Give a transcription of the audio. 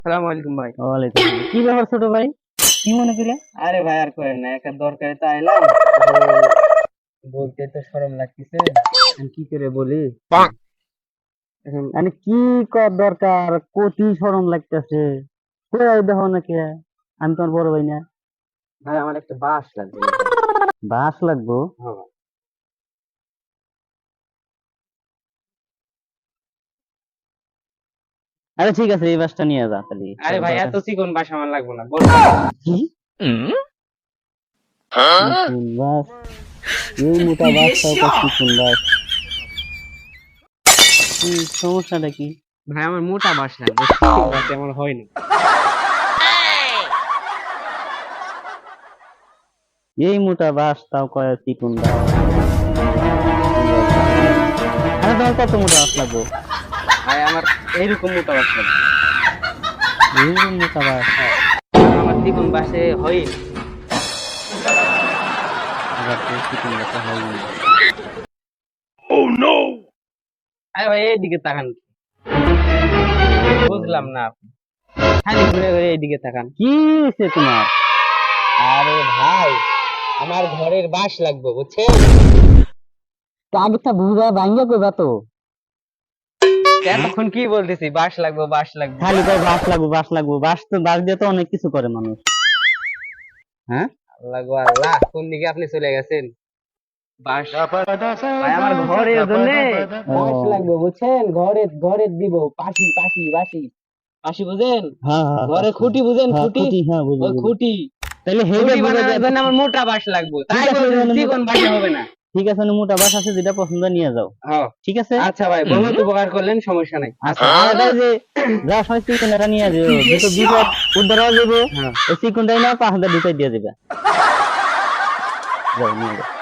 আসসালামু আলাইকুম ভাই। ওয়ালাইকুম কি ব্যাপার ছোট ভাই? কি মনে করে আরে ভাই আর করেন না একটা দরকারে তো আইলাম। বলতে তো শরম লাগতেছে। আমি কি করে বলি? এখন মানে কি কর দরকার? কতি শরম লাগতেছে। কই দেখো না কে? আমি তোমার বড় ভাই না। ভাই আমার একটা বাস লাগবে। বাস লাগবো? হ্যাঁ। আরে ঠিক আছে এই বাসটা নিয়ে যা তাহলে। আরে ভাই এত চিকন বাস আমার লাগবে না বল। কি? বাস? এই মোটা বাসটাও তো চিকুন বাস। কি সমস্যাটা কি? ভাই আমার মোটা বাস লাগবে বাস আমার হয় না এই মোটা বাস তাও কয় চিকুন বাস? আরে তোমার কত মোটা বাস লাগবো? ভাই আমার এইরকম মোটা বাস লাগবে এইরকম মোটা বাস আমার চিকন বাসে হয় তো চিকুন বাসটা হয় না। আরে ভাই এইদিকে তাকান বুঝলাম না আপনি। খালি ঘুরে ঘুরে এইদিকে তাকান। কি হয়েছে তোমার? আরে ভাই আমার ঘরের বাস লাগবে বুঝছেন? আগেরটা বুঝা ভাঙ্গা কইবা তো। এতক্ষণ কি বলতেছি? বাস লাগবে বাস লাগবে। খালি কয় বাস লাগবো বাস লাগবো। বাস তো বাস দিয়ে তো অনেক কিছু করে মানুষ। হ্যাঁ? আল্লাহ গো আল্লাহ কোন দিকে আপনি চলে গেছেন? বাস ভাই আমার ঘরের জন্য বাস লাগবে বুঝছেন? ঘরে ঘরে দিব পাশি পাশি বাসি পাশি বুঝেন? হ্যাঁ হ্যাঁ ঘরে খুঁটি বুঝেন হ্যাঁ, খুঁটি? খুঁটি হ্যাঁ তাহলে হেবে বানানোর জন্য আমার মোটা বাস লাগবে। তাই মানে বাসে হবে না। ঠিক আছে মোটা বাস আছে যেটা পছন্দ নিয়ে যাও। হ্যাঁ। ঠিক আছে? আচ্ছা ভাই বহুত উপকার করলেন সমস্যা নাই। আচ্ছা আর যে যা সময় চিকুন এটা নিয়ে যাও যেহেতু বিপদ উদ্ধার হয়ে যাবে। হ্যাঁ। এই চিকুনটাই না পাঁচ হাজার ঢুকাই দিয়ে দিবা। যাও নিয়ে যাও।